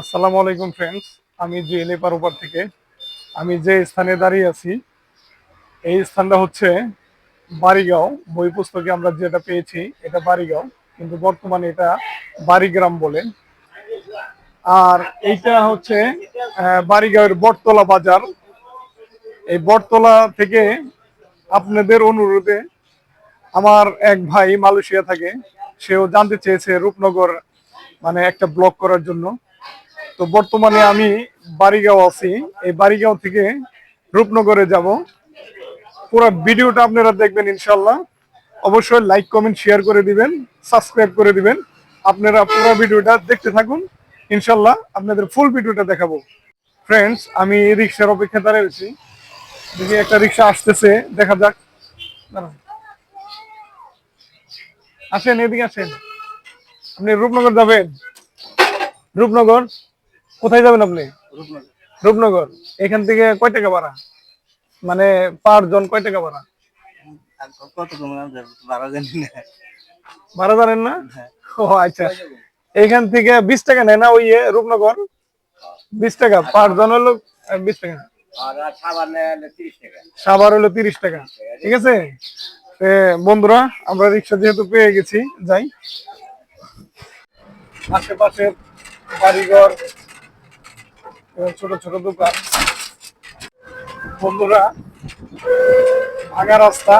আসসালামু আলাইকুম ফ্রেন্ডস আমি জুয়েল পারোপার থেকে। আমি যে স্থানে দাঁড়িয়ে আছি, এই স্থানটা হচ্ছে বাড়িগাঁও বই পুস্তকে আমরা যেটা পেয়েছি, এটা বাড়িগাঁও কিন্তু বর্তমানে এটা বাড়িগ্রাম বলে। আর এইটা হচ্ছে বাড়িগাঁওয়ের বটতলা বাজার। এই বটতলা থেকে আপনাদের অনুরোধে আমার এক ভাই মালয়েশিয়া থাকে। সেও জানতে চেয়েছে রূপনগর মানে একটা ব্লক করার জন্য। তো বর্তমানে আমি বাড়িগাঁও আছি। এই বাড়িগাঁও থেকে রূপনগরে যাব। পুরো ভিডিওটা আপনারা দেখবেন ইনশাল্লাহ অবশ্যই লাইক কমেন্ট শেয়ার করে দিবেন সাবস্ক্রাইব করে দিবেন। আপনারা পুরো ভিডিওটা দেখতে থাকুন। ইনশাল্লাহ আপনাদের ফুল ভিডিওটা দেখাবো। ফ্রেন্ডস আমি রিক্সার অপেক্ষা দাঁড়িয়েছি দেখি একটা রিক্সা আসতেছে, দেখা যাক। আসেন, এদিকে আসেন। আপনি রূপনগর যাবেন? রূপনগর? কোথায় যাবেন আপনি? রূপনগর। এখান থেকে কয় টাকা ভাড়া? মানে পার জন কয় টাকা ভাড়া? কত কমে জানি না। ভাড়া জানেন না? হ্যাঁ। ও আচ্ছা। এখান থেকে বিশ টাকা নেয় না ওই রূপনগর? বিশ টাকা। পার জন হলো বিশ টাকা। সাবার হলো তিরিশ টাকা। ঠিক আছে? বন্ধুরা আমরা রিক্সা যেহেতু পেয়ে গেছি যাই। আশেপাশের বাড়িঘর ছোট ছোট দোকান। বন্ধুরা, ভাঙা রাস্তা,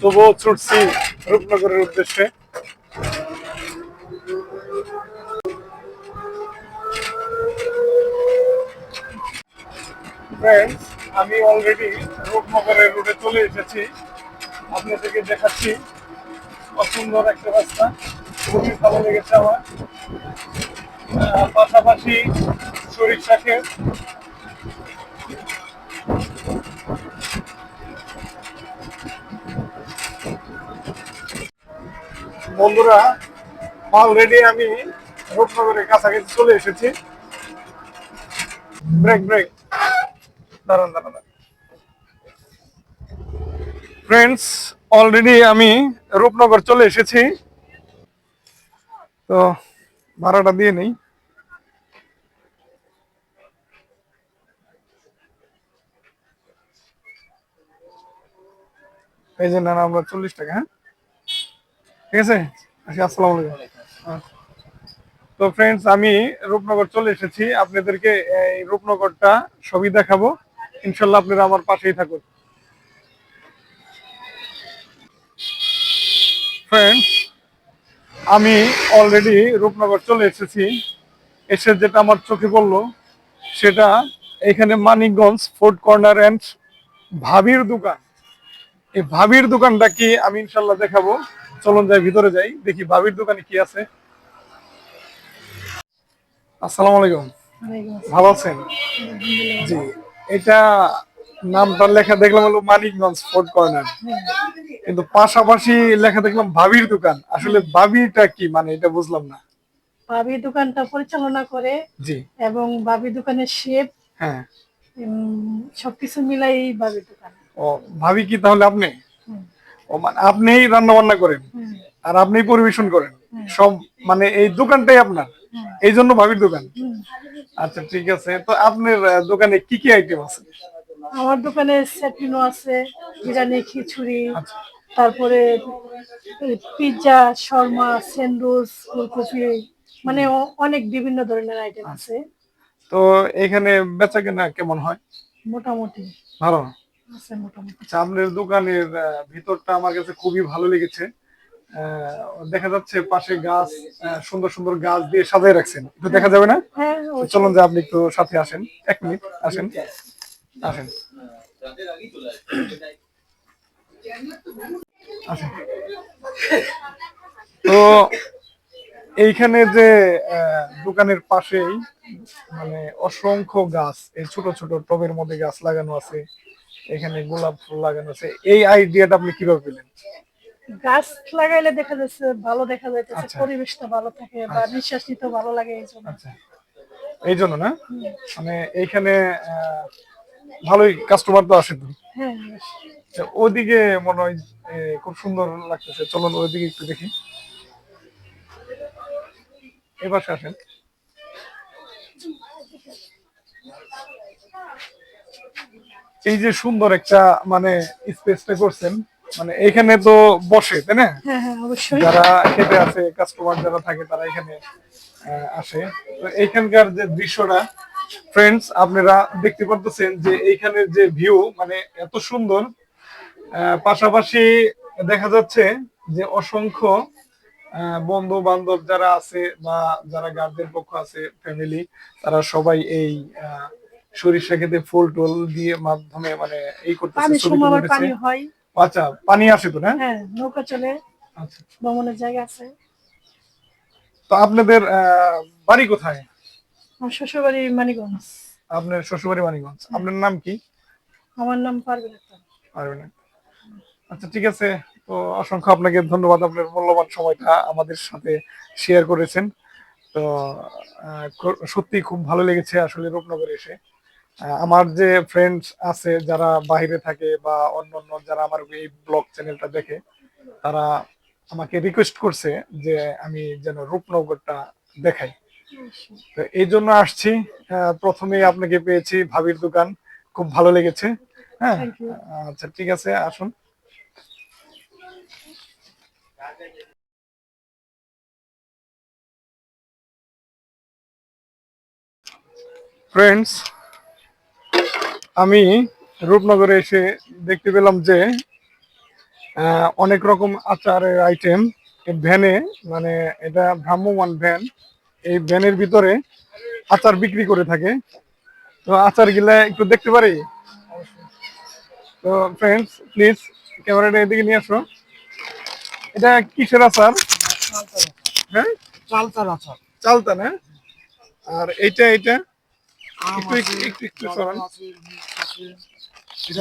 তবুও ছুটছি রূপনগরের উদ্দেশ্যে। আমি অলরেডি রূপনগরের রুটে চলে এসেছি। আপনাদেরকে দেখাচ্ছি অসুন্দর একটা রাস্তা। খুবই ভালো লেগেছে আমার। পাশাপাশি ক্ষেত বন্ধুরা অলরেডি আমি রূপনগরের কাছাকাছি চলে এসেছি। ব্রেক ব্রেক দাঁড়ান দাঁড়ান ফ্রেন্ডস অলরেডি আমি রূপনগর চলে এসেছি। তো ভাড়াটা দিয়ে নেই। এই যে না না, আমরা চল্লিশ টাকা হ্যাঁ? ঠিক আছে? আচ্ছা আসসালামু আলাইকুম। আচ্ছা। তো ফ্রেন্ডস আমি রূপনগর চলে এসেছি। আপনাদেরকে এই রূপনগরটা ছবি দেখাবো। ইনশাল্লাহ আপনারা আমার পাশেই থাকুন। ফ্রেন্ডস আমি অলরেডি রূপনগর চলে এসেছি। এসে যেটা আমার চোখে পড়ল সেটা এখানে মানিকগঞ্জ ফুড কর্নার অ্যান্ড ভাবির দোকান। এই ভাবির দোকানটা কি আমি ইনশাল্লাহ দেখাবো। চলুন যাই ভিতরে যাই দেখি ভাবির দোকানে কি আছে। আসসালামু আলাইকুম। ভালো আছেন? জি এটা নামটা লেখা দেখলাম হলো মানিকগঞ্জ ফুড কর্নার কিন্তু পাশাপাশি লেখা দেখলাম ভাবির দোকান। আসলে ভাবিটা কি? মানে এটা বুঝলাম না। বাবি দোকানটা পরিচালনা করে জি। এবং বাবি দোকানের শেপ হ্যাঁ। সবকিছু মিলাই এই বাবি দোকান। ও ভাবি কি তাহলে আপনি। ও মানে আপনিই রান্না বান্না করেন আর আপনিই পরিবেশন করেন। সব মানে এই দোকানটাই আপনার। এই জন্য ভাবির দোকান। আচ্ছা ঠিক আছে। তো আপনার দোকানে কি কি আইটেম আছে? আমার দোকানে সেটিনো আছে বিরিয়ানি খিচুড়ি আচ্ছা। তারপরে পিৎজা শর্মা স্যান্ডউইচ ফুলকপি মানে অনেক বিভিন্ন ধরনের আইটেম আছে। তো এখানে বেচা কেনা কেমন হয়? মোটামুটি। ভালো আপনার দোকানের ভিতরটা আমার কাছে খুবই ভালো লেগেছে। দেখা যাচ্ছে পাশে গাছ সুন্দর সুন্দর গাছ দিয়ে সাজিয়ে রাখছেন। একটু দেখা যাবে না? হ্যাঁ তো ওই চলুন যে আপনি একটু সাথে আসেন। এক মিনিট আসেন। আসেন। আসেন। তো এইখানে যে দোকানের পাশেই মানে অসংখ্য গাছ এই ছোট ছোট টবের মধ্যে গাছ লাগানো আছে। এখানে গোলাপ ফুল লাগানো আছে। এই আইডিয়াটা আপনি কীভাবে পেলেন? গাছ লাগাইলে দেখা যাচ্ছে ভালো দেখা যাইতেছে আচ্ছা। পরিবেশটা ভালো থাকে বা নিঃশ্বাস নিতে ভালো লাগে এই জন্য। আচ্ছা। এই জন্য না? মানে এইখানে ভালোই কাস্টমার তো আসে তো। হ্যাঁ তো ওদিকে মনে হয় খুব সুন্দর লাগতেছে। চলুন ওইদিকে একটু দেখি। এবার আসেন। এই যে সুন্দর একটা মানে স্পেসটা করছেন মানে এখানে তো বসে তাই না? হ্যাঁ হ্যাঁ যারা খেতে আছে কাস্টমার যারা থাকে তারা এখানে আসে। তো এইখানকার যে দৃশ্যটা ফ্রেন্ডস আপনারা দেখতে পারতেছেন যে এইখানের যে ভিউ মানে এত সুন্দর। পাশাপাশি দেখা যাচ্ছে যে অসংখ্য বন্ধু বান্ধব যারা আছে বা যারা গার্জেন পক্ষ আছে ফ্যামিলি তারা সবাই এই আহ, সরিষা খেতে ফুল টুল দিয়ে মাধ্যমে মানে এই করতেছে পানি সময় আবার পানি হয়। আচ্ছা পানি আসে তো না? হ্যাঁ নৌকা চলে। আচ্ছা। ভ্রমণের জায়গা আছে। তো আপনাদের বাড়ি কোথায়? আমার শ্বশুর বাড়ি মানিগঞ্জ আপনার শ্বশুরবাড়ি মানিগঞ্জ আপনার নাম কি? আমার নাম পারবেন পারবেন আচ্ছা ঠিক আছে। তো অসংখ্য আপনাকে ধন্যবাদ আপনার মূল্যবান সময়টা আমাদের সাথে শেয়ার করেছেন। তো সত্যি খুব ভালো লেগেছে আসলে রূপনগরে এসে। আমার যে ফ্রেন্ডস আছে যারা বাইরে থাকে বা অন্য অন্য যারা আমার এই ব্লগ চ্যানেলটা দেখে তারা আমাকে রিকোয়েস্ট করছে যে আমি যেন রূপনগরটা দেখাই। তো এই জন্য আসছি। আহ, প্রথমেই আপনাকে পেয়েছি ভাবির দোকান। খুব ভালো লেগেছে। হ্যাঁ? আচ্ছা ঠিক আছে আসুন। ফ্রেন্ডস আমি রূপনগরে এসে দেখতে পেলাম যে অনেক রকম আচারের আইটেম ভ্যানে মানে এটা ভ্রাম্যমান ভ্যান এই ভ্যানের ভিতরে আচার বিক্রি করে থাকে। তো আচার গিলা একটু দেখতে পারি? তো ফ্রেন্ডস প্লিজ ক্যামেরাটা এদিকে নিয়ে আসো। এটা কিসের আচার। হ্যাঁ? চালতার আচার। চালতা না? আর এইটা এইটা?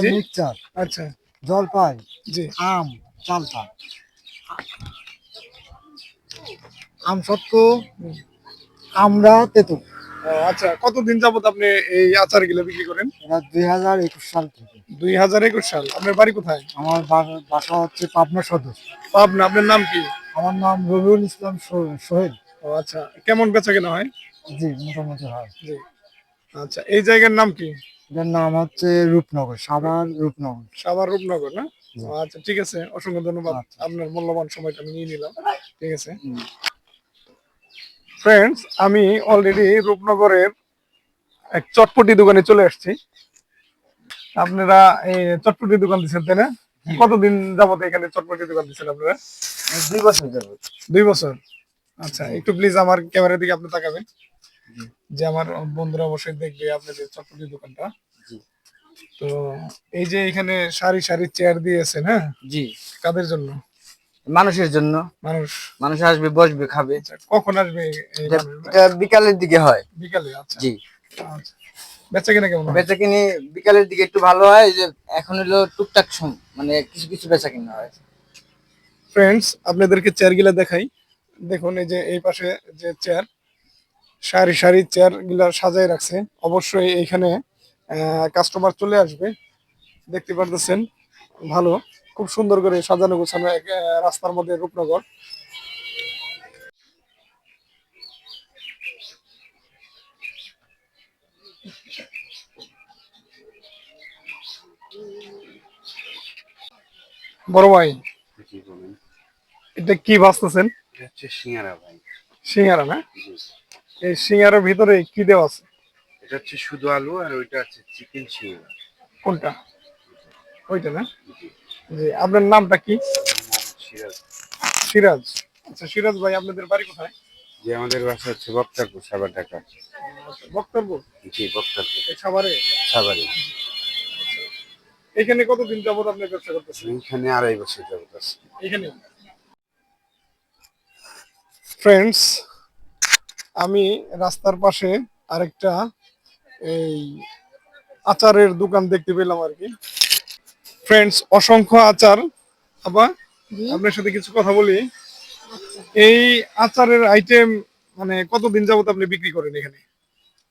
মিক্সচার আচ্ছা। জলপাই জি। আম চালতা আম সত্য আমরা তেতুল। ও, আচ্ছা কতদিন যাবত আপনি এই আচারগুলো বিক্রি করেন? দুই হাজার একুশ সাল থেকে। দুই হাজার একুশ সাল। আপনার বাড়ি কোথায়? আমার বাসা হচ্ছে পাবনা সদর। পাবনা আপনার নাম কি? আমার নাম রবিউল ইসলাম সোহেল। ও আচ্ছা। কেমন বেচা কেনা হয়? জি মোটামুটি হয়। জি। আচ্ছা এই জায়গার নাম কি? এটার নাম হচ্ছে রূপনগর সাভার রূপনগর। সাভার রূপনগর না? আচ্ছা ঠিক আছে অসংখ্য ধন্যবাদ আচ্ছা। আপনার মূল্যবান সময়টা আমি নিয়ে নিলাম ঠিক আছে? ফ্রেন্ডস আমি অলরেডি রূপনগরের এক চটপটি দোকানে চলে আসছি। আপনারা এই চটপটি দোকান দিচ্ছেন তাই না? কতদিন যাবত এখানে চটপটি দোকান দিচ্ছেন আপনারা? দুই বছর যাবে দুই বছর। আচ্ছা একটু প্লিজ আমার ক্যামেরার দিকে আপনি তাকাবেন। যে আমার বন্ধুরা অবশ্যই দেখবে আপনাদের চটপটি দোকানটা। তো এই যে এখানে সারি সারি চেয়ার দিয়েছেন হ্যাঁ? জি। কাদের জন্য? মানুষের জন্য। মানুষ। মানুষ আসবে বসবে খাবে। আচ্ছা, কখন আসবে বিকালের দিকে হয়। বিকালে আচ্ছা। জি। আচ্ছা। বেচা কিনা কেমন বেচা কিনি বিকালের দিকে একটু ভালো হয় যে এখন হলো টুকটাক সম- মানে কিছু কিছু বেচা কিনা হয়। ফ্রেন্ডস আপনাদেরকে চেয়ারগুলা দেখাই। দেখুন এই যে এই পাশে যে চেয়ার সারি সারি চেয়ারগুলা সাজায় রাখছে। অবশ্যই এইখানে কাস্টমার চলে আসবে। দেখতে পারতেছেন ভালো। খুব সুন্দর করে সাজানো গোছানো রাস্তার মধ্যে রূপনগর। বড় ভাই এটা কি ভাজতেছেন হচ্ছে সিঙ্গারা ভাই। সিঙ্গারা না। এই সিঙ্গারার ভিতরে কি দেওয়া আছে? এটা হচ্ছে শুধু আলু আর ওইটা হচ্ছে চিকেন সিঙ্গারা কোনটা? ওইটা। না? জি। আপনার নামটা কি? সিরাজ। সিরাজ। আচ্ছা সিরাজ ভাই আপনাদের বাড়ি কোথায়? যে আমাদের বাসা হচ্ছে বক্তারপুর সাবার ঢাকা। বক্তব্য জি বক্তারপুর। এই সাভারে? সাবারি এখানে কতদিন যাবত আপনি ব্যবসা করতেছেন? এখানে আড়াই বছর যাবত আছে। এখানে? ফ্রেন্ডস আমি রাস্তার পাশে আরেকটা এই আচারের দোকান দেখতে পেলাম আর কি। ফ্রেন্ডস অসংখ্য আচার। আবার আপনার সাথে কিছু কথা বলি। এই আচারের আইটেম মানে কতদিন যাবত আপনি বিক্রি করেন এখানে?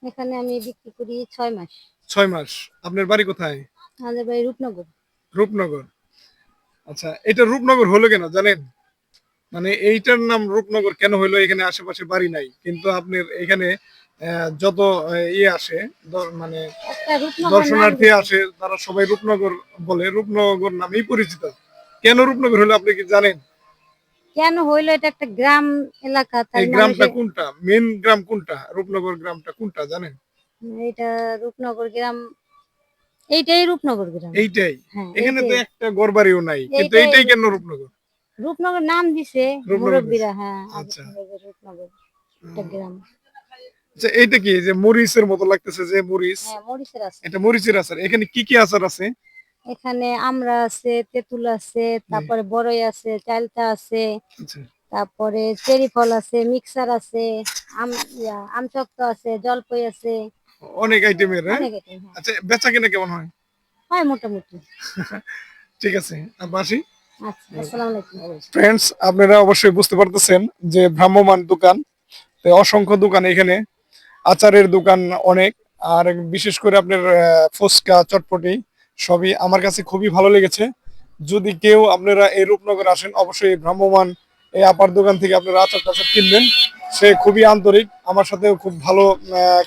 এখানে আমি বিক্রি করি ছয় মাস। ছয় মাস। আপনার বাড়ি কোথায়? আমাদের বাড়ি রূপনগর। রূপনগর। আচ্ছা এটা রূপনগর হলো কেন জানেন? মানে এইটার নাম রূপনগর কেন হইল? এখানে আশেপাশে বাড়ি নাই। কিন্তু আপনার এখানে যত ইয়ে আসে মানে দর্শনার্থী আসে তারা সবাই রূপনগর বলে। রূপনগর নামেই পরিচিত। কেন রূপনগর হলো আপনি কি জানেন? কেন হইল? এটা একটা গ্রাম এলাকা তাই এই গ্রামটা কোনটা? মেন গ্রাম কোনটা? রূপনগর গ্রামটা কোনটা জানেন? এটা রূপনগর গ্রাম এইটাই রূপনগর গ্রাম। এইটাই। হ্যাঁ, এখানে তো। একটা গড়বাড়িও নাই। কিন্তু এইটাই কেন রূপনগর? রূপনগর নাম দিছে মুরব্বীরা হ্যাঁ আচ্ছা। রূপনগর একটা গ্রাম। আচ্ছা এইটা কি যে মরিচের মতো লাগতেছে যে মরিচ? হ্যাঁ মরিচের আছে। এটা মরিচের আচার। এখানে কি কি আচার আছে? এখানে আমরা আছে তেঁতুল আছে তারপরে বড়ই আছে চালতা আছে আচ্ছা। তারপরে চেরি ফল আছে মিক্সার আছে আম আমচক্ত আছে জলপই আছে। অনেক আইটেমের হ্যাঁ? হ্যাঁ। আচ্ছা বেচা কিনা কেমন হয়? হয় মোটামুটি। ঠিক আছে আর বাসি ফ্রেন্ডস আপনারা অবশ্যই বুঝতে পারতেছেন যে ভ্রাম্যমান দোকান অসংখ্য দোকান এখানে, আচারের দোকান অনেক, আর বিশেষ করে আপনার ফুচকা, চটপটি, সবই আমার কাছে খুবই ভালো লেগেছে। যদি কেউ আপনারা এই রূপনগর আসেন, অবশ্যই ভ্রাম্যমান এই আপার দোকান থেকে আপনারা আচার টাচার কিনবেন। সে খুবই আন্তরিক, আমার সাথেও খুব ভালো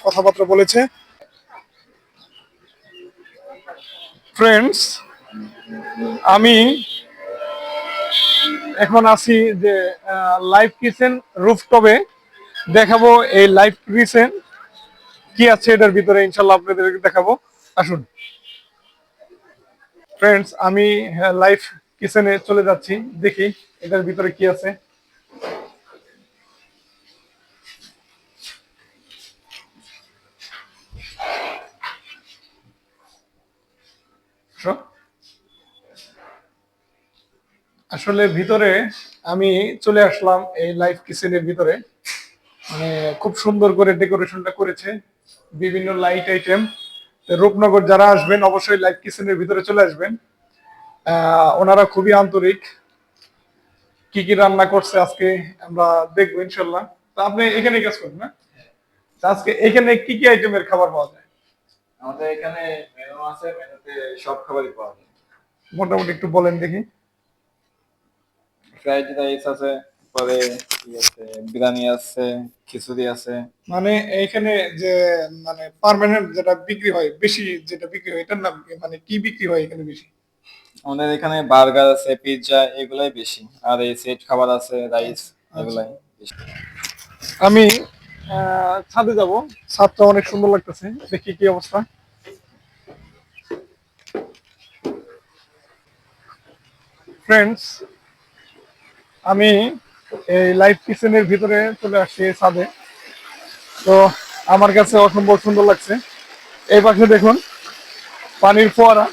কথাবার্তা বলেছে। ফ্রেন্ডস আমি এখন আছি যে লাইভ কিচেন রুফটপে দেখাবো এই লাইভ কিচেন কি আছে এটার ভিতরে, ইনশাল্লাহ আপনাদেরকে দেখাবো। আসুন। ফ্রেন্ডস আমি লাইভ কিচেনে চলে যাচ্ছি। দেখি এটার ভিতরে কি আছে। আসো। আসলে ভিতরে আমি চলে আসলাম এই লাইভ কিচেনের ভিতরে। মানে খুব সুন্দর করে ডেকোরেশনটা করেছে বিভিন্ন লাইট আইটেম রূপনগর যারা আসবেন অবশ্যই লাইভ কিচেনের ভিতরে চলে আসবেন। ওনারা খুবই আন্তরিক। কি কি রান্না করছে আজকে আমরা দেখব ইনশাল্লাহ তা আপনি এখানে কাজ করেন না? আজকে এখানে কি কি আইটেমের খাবার পাওয়া যায়? আমাদের এখানে মেনু আছে মেনুতে সব খাবারই পাওয়া যায়। মোটামুটি একটু বলেন দেখি। ফ্রাইড রাইস আছে পরে বিরিয়ানি আছে খিচুড়ি আছে। মানে এইখানে যে মানে পার্মানেন্ট যেটা বিক্রি হয় বেশি যেটা বিক্রি হয় এটার নাম মানে কি বিক্রি হয় এখানে বেশি? আমাদের এখানে বার্গার আছে পিৎজা এগুলাই বেশি। আর এই সেট খাবার আছে রাইস এগুলাই বেশি। আমি ছাদে যাব। ছাদটা অনেক সুন্দর লাগতেছে। দেখি কি অবস্থা। ফ্রেন্ডস আমি এই লাইভ কিচেনের ভিতরে চলে আসছি এই ছাদে। তো আমার কাছে অসম্ভব সুন্দর লাগছে। এই পাশে দেখুন, পানির ফোয়ারা।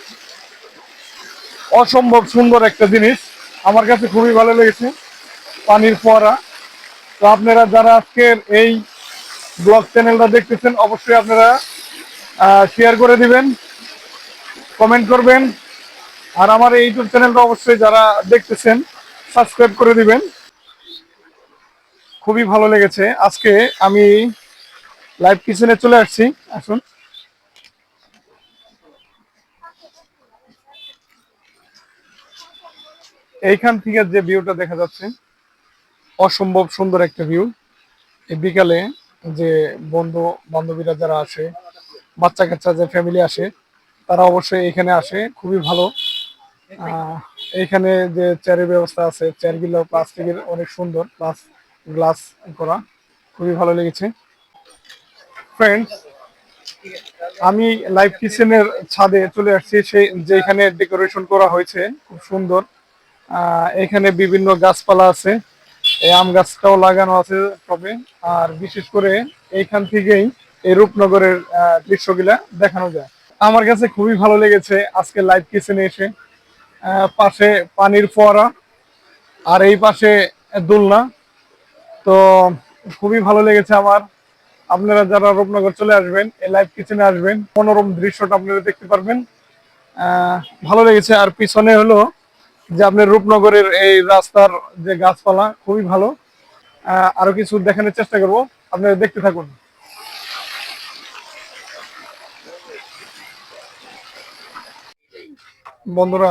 অসম্ভব সুন্দর একটা জিনিস। আমার কাছে খুবই ভালো লেগেছে পানির ফোয়ারা। তো আপনারা যারা আজকের এই ব্লগ চ্যানেলটা দেখতেছেন, অবশ্যই আপনারা শেয়ার করে দিবেন কমেন্ট করবেন। আর আমার এই ইউটিউব চ্যানেলটা অবশ্যই যারা দেখতেছেন সাবস্ক্রাইব করে দিবেন। খুবই ভালো লেগেছে। আজকে আমি লাইভ কিচেনে চলে আসছি। আসুন। এইখান থেকে যে ভিউটা দেখা যাচ্ছে, অসম্ভব সুন্দর একটা ভিউ বিকালে যে বন্ধু বান্ধবীরা যারা আসে বাচ্চা কাচ্চা যে ফ্যামিলি আসে, তারা অবশ্যই এখানে আসে। খুবই ভালো। আহ, এইখানে যে চেয়ারের ব্যবস্থা আছে চেয়ার চেয়ারগুলো প্লাস্টিকের অনেক সুন্দর প্লাস গ্লাস করা। খুবই ভালো লেগেছে। ফ্রেন্ডস আমি লাইভ কিচেনের ছাদে চলে আসছি। সেই যেখানে ডেকোরেশন করা হয়েছে খুব সুন্দর। এখানে বিভিন্ন গাছপালা আছে। এই আম গাছটাও লাগানো আছে টবে। আর বিশেষ করে এইখান থেকেই এই রূপনগরের দৃশ্যগুলা দেখানো যায়। আমার কাছে খুবই ভালো লেগেছে আজকে লাইভ কিচেনে এসে। পাশে পানির ফোয়ারা আর এই পাশে দোলনা। তো খুবই ভালো লেগেছে আমার। আপনারা যারা রূপনগর চলে আসবেন, এই লাইভ কিচেনে আসবেন, মনোরম দৃশ্যটা আপনারা দেখতে পারবেন। ভালো লেগেছে। আর পিছনে হলো যে আপনার রূপনগরের এই রাস্তার যে গাছপালা, খুবই ভালো। আরও কিছু দেখানোর চেষ্টা করব। আপনারা দেখতে থাকুন। বন্ধুরা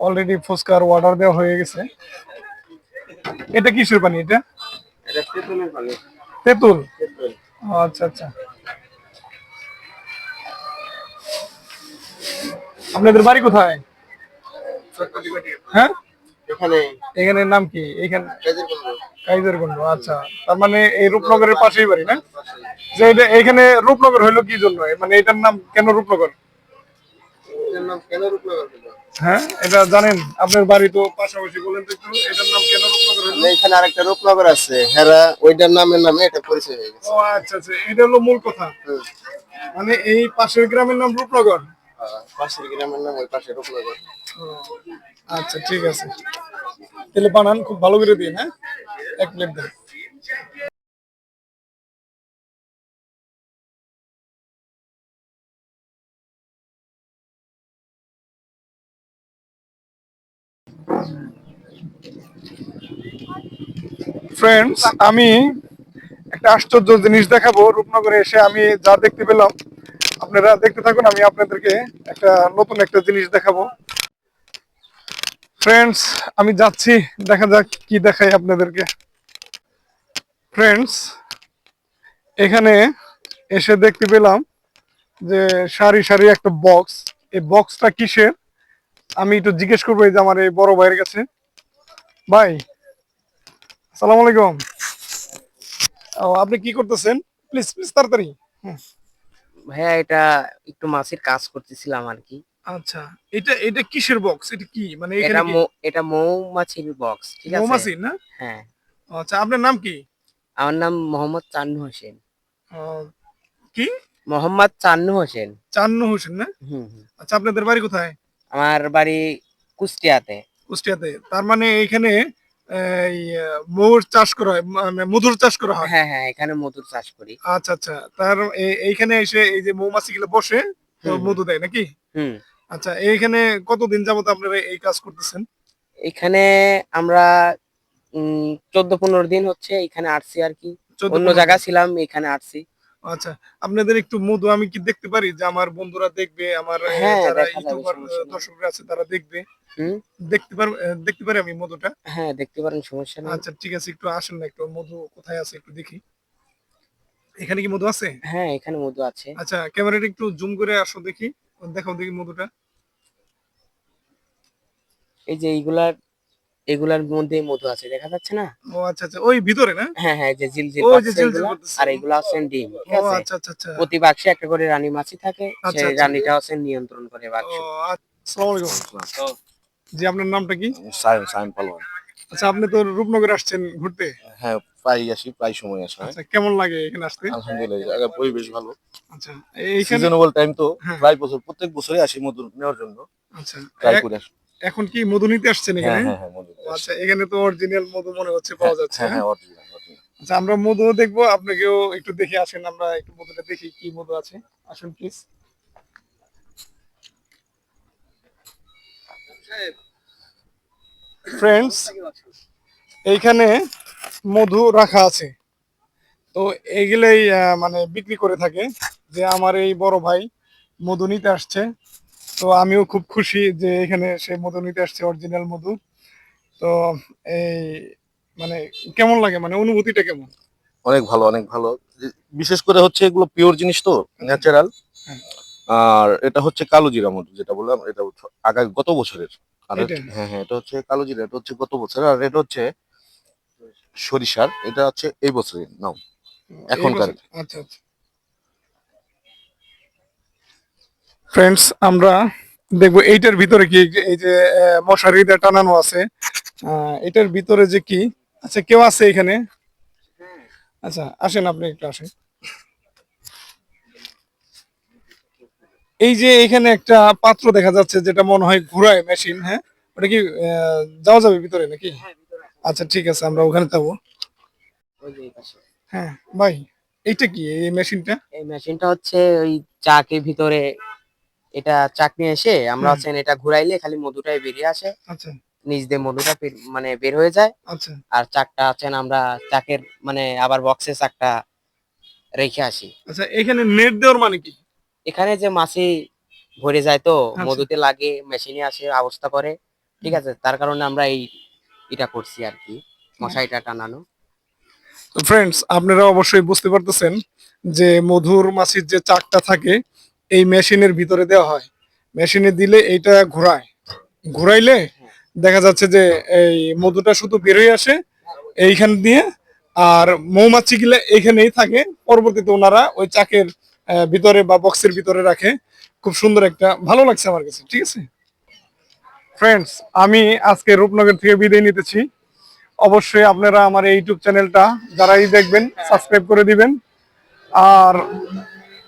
অলরেডি ফুচকার অর্ডার দেওয়া হয়ে গেছে। এটা কিসের পানি এটা? তেঁতুল? আচ্ছা আচ্ছা। আপনাদের বাড়ি কোথায়? হ্যাঁ? এখানে। নাম কি? এখানে কাইজারগঞ্জ। আচ্ছা। তার মানে এই রূপনগরের পাশেই বাড়ি না? যে এটা এখানে রূপনগর হইল কি জন্য? মানে এটার নাম কেন রূপনগর? হ্যাঁ এটা জানেন আপনার বাড়ি তো পাশাপাশি বলেন তো এটার নাম কেন রূপনগর হইল মানে এখানে আরেকটা রূপনগর আছে হেরা ওইটার নামের নামে এটা পরিচয় হয়ে গেছে। ও আচ্ছা আচ্ছা এটা হলো মূল কথা। মানে এই পাশের গ্রামের নাম রূপনগর? পাশের গ্রামের নাম ওই পাশে রূপনগর। আচ্ছা ঠিক আছে। তাহলে বানান খুব ভালো করে দিন হ্যাঁ? এক প্লেট দেন। ফ্রেন্ডস আমি একটা আশ্চর্য জিনিস দেখাবো। রূপনগরে এসে আমি যা দেখতে পেলাম, আপনারা দেখতে থাকুন, আমি আপনাদেরকে একটা নতুন একটা জিনিস দেখাবো। ফ্রেন্ডস আমি যাচ্ছি, দেখা যাক কি দেখাই আপনাদেরকে। ফ্রেন্ডস এখানে এসে দেখতে পেলাম যে সারি সারি একটা বক্স এই বক্সটা কিসের? আমি একটু জিজ্ঞেস করব এই যে আমার এই বড় ভাইয়ের কাছে। ভাই আসসালামু আলাইকুম। আপনি কি করতেছেন? প্লিজ প্লিজ তাড়াতাড়ি। ভাইয়া এটা একটু মাছের কাজ করতেছিলাম আর কি। আচ্ছা এটা এটা কিসের বক্স এটা কি? মানে এটা এখানে এটা মৌমাছির বক্স ঠিক আছে? মৌমাছি না? হ্যাঁ। আচ্ছা আপনার নাম কি? আমার নাম মোহাম্মদ চান্নু হোসেন। কি? মোহাম্মদ চান্নু হোসেন। চান্নু হোসেন না। আচ্ছা আপনাদের বাড়ি কোথায়? আমার বাড়ি কুষ্টিয়াতে। কুষ্টিয়াতে। তার মানে আহ, মৌর চাষ করা হয় মানে মধুর চাষ করা হয়? হ্যাঁ হ্যাঁ এখানে মধুর চাষ করি। আচ্ছা আচ্ছা। তার এইখানে এসে এই যে মৌমাছি গুলো বসে তো। মধু দেয় নাকি? হুম। আচ্ছা এইখানে কতদিন যাবত আপনারা এই কাজ করতেছেন? এখানে আমরা চোদ্দ পনেরো দিন হচ্ছে এখানে আসছি আর কি। অন্য জায়গায় ছিলাম এখানে আসছি আচ্ছা আপনাদের একটু মধু আমি কি দেখতে পারি? যে আমার বন্ধুরা দেখবে আমার হ্যাঁ, যারা ইউটিউবার দর্শকরা আছে তারা দেখবে। দেখতে পার দেখতে পারি আমি মধুটা? হ্যাঁ দেখতে পারেন সমস্যা নেই। আচ্ছা ঠিক আছে একটু আসেন না একটু মধু কোথায় আছে একটু দেখি। এখানে কি মধু আছে? হ্যাঁ এখানে মধু আছে। আচ্ছা ক্যামেরাটা একটু জুম করে আসো দেখি। দেখাও দেখি মধুটা। এই যে এইগুলার এগুলার মধ্যে মধু আছে দেখা যাচ্ছে না? ও আচ্ছা আচ্ছা ওই ভিতরে না? হ্যাঁ হ্যাঁ যে জিলজিল। আর এগুলা হচ্ছে ডিম ঠিক ও আছে? আচ্ছা আচ্ছা আচ্ছা। প্রতি বাক্সে একটা করে রানী মাছি থাকে আচ্ছা, সেই আচ্ছা। রানীটা হচ্ছে নিয়ন্ত্রণ করে বাক্স। ও আসসালামু আলাইকুম। জি আপনার নামটা কি? সায়ন সায়ন পালোয়ান। আচ্ছা আপনি তো রূপনগর আসছেন ঘুরতে? হ্যাঁ প্রায় আসি প্রায় সময় আসা আচ্ছা কেমন লাগে এখানে আসতে? আলহামদুলিল্লাহ জায়গার পরিবেশ ভালো। আচ্ছা এইখানে সিজনেবল টাইম তো হ্যাঁ। প্রায় বছর প্রত্যেক বছরই আসি মধু নেওয়ার জন্য। আচ্ছা ট্রাই করে আসি। এখন কি মধু নিতে আসছেন হ্যাঁ এখানে? হ্যাঁ হ্যাঁ আচ্ছা এখানে তো অরিজিনাল মধু মনে হচ্ছে পাওয়া যাচ্ছে হ্যাঁ। আচ্ছা আমরা মধু দেখব আপনাকেও একটু দেখে আসেন আমরা একটু মধুটা দেখি কি মধু আছে। আসুন প্লিজ ফ্রেন্ডস এইখানে মধু রাখা আছে। তো এগুলাই মানে বিক্রি করে থাকে যে আমার এই বড় ভাই মধু নিতে আসছে। তো আমিও খুব খুশি যে এখানে সে মধু নিতে আসছে অরিজিনাল মধু। তো এই মানে কেমন লাগে? মানে অনুভূতিটা কেমন? অনেক ভালো অনেক ভালো। বিশেষ করে হচ্ছে এগুলো পিওর জিনিস তো ন্যাচারাল হ্যাঁ। আর এটা হচ্ছে কালো জিরা মধু যেটা বললাম এটা আগা গত বছরের। আর হ্যাঁ হ্যাঁ এটা হচ্ছে কালো জিরা এটা হচ্ছে গত বছরের। আর এটা হচ্ছে সরিষার এটা হচ্ছে এই বছরের নাও এখনকার। আচ্ছা আচ্ছা। ফ্রেন্ডস আমরা দেখব এইটার ভিতরে কি এই যে মশারিটা টানানো আছে। এটার ভিতরে যে কি? আচ্ছা কেউ আছে এখানে? আচ্ছা আসেন আপনি একটু আসেন। এই যে এখানে একটা পাত্র দেখা যাচ্ছে যেটা মনে হয় ঘুরায় মেশিন হ্যাঁ? ওটা কি যাওয়া যাবে ভিতরে নাকি? আচ্ছা ঠিক আছে আমরা ওখানে যাব। হ্যাঁ ভাই এইটা কি এই মেশিনটা? এই মেশিনটা হচ্ছে ওই চাকে ভিতরে এটা চাক নিয়ে এসে আমরা হুম। হচ্ছে এটা ঘুরাইলে খালি মধুটাই বেরিয়ে আসে। আচ্ছা। নিচ দিয়ে মধুটা মানে বের হয়ে যায়। আচ্ছা। আর চাকটা আছেন আমরা চাকের মানে আবার বক্সে চাকটা রেখে আসি। আচ্ছা এখানে নেট দেওয়ার মানে কি? এখানে যে মাছি ভরে যায় তো আচ্ছা। মধুতে লাগে মেশিনে আসে অবস্থা করে ঠিক আছে? তার কারণে আমরা এই এটা করছি আর কি মশারিটা টানানো। তো ফ্রেন্ডস আপনারা অবশ্যই বুঝতে পারতেছেন যে মধুর মাছির যে চাকটা থাকে এই মেশিনের ভিতরে দেওয়া হয়। মেশিনে দিলে এইটা ঘোরায়। ঘোরাইলে দেখা যাচ্ছে যে এই মধুটা শুধু বেরোয় আসে এইখান দিয়ে, আর মৌমাছি গুলা এইখানেই থাকে। পরবর্তীতে ওনারা ওই চাকের ভিতরে বা বক্সের ভিতরে রাখে। খুব সুন্দর একটা, ভালো লাগছে আমার কাছে, ঠিক আছে? ফ্রেন্ডস আমি আজকে রূপনগর থেকে বিদায় নিতেছি। অবশ্যই আপনারা আমার এই ইউটিউব চ্যানেলটা যারাই দেখবেন, সাবস্ক্রাইব করে দিবেন। আর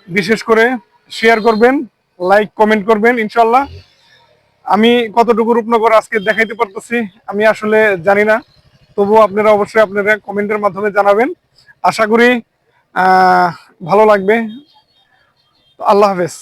বিশেষ করে শেয়ার করবেন, লাইক, কমেন্ট করবেন, ইনশাল্লাহ। আমি কতটুকু রূপনগর আজকে দেখাইতে পারতেছি, আমি আসলে জানি না। তবুও আপনারা অবশ্যই আপনারা কমেন্টের মাধ্যমে জানাবেন। আশা করি ভালো লাগবে। আল্লাহ হাফেজ।